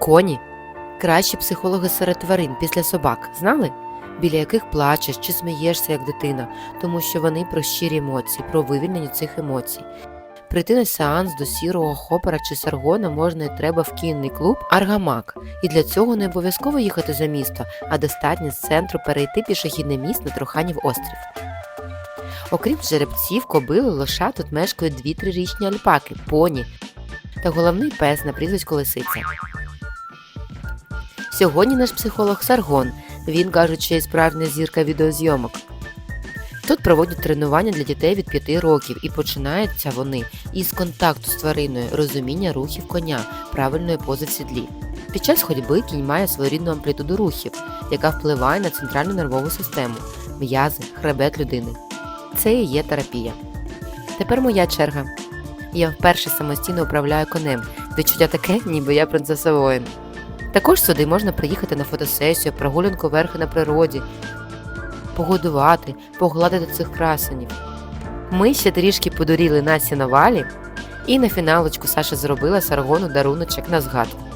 Коні кращі психологи серед тварин після собак, знали? Біля яких плачеш чи смієшся як дитина, тому що вони про щирі емоції, про вивільнення цих емоцій. Прийти на сеанс до сірого хопера чи саргона можна і треба в кінний клуб Аргамак, і для цього не обов'язково їхати за місто, а достатньо з центру перейти пішохідний міст на Труханів острів. Окрім жеребців, кобили, лоша тут мешкають дві трирічні альпаки, поні та головний пес на прізвисько Лисиця. Сьогодні наш психолог Саргон. Він кажуть, що є справжня зірка відеозйомок. Тут проводять тренування для дітей від 5 років і починаються вони із контакту з твариною, розуміння рухів коня, правильної пози в сідлі. Під час ходьби кінь має своєрідну амплітуду рухів, яка впливає на центральну нервову систему, м'язи, хребет людини. Це і є терапія. Тепер моя черга. Я вперше самостійно управляю конем. Відчуття таке, ніби я принцеса воїн. Також сюди можна приїхати на фотосесію, прогулянку верхи на природі, погодувати, погладити цих красенів. Ми ще трішки подуріли на валі, і на фіналочку Саша зробила саргону даруночок на згадку.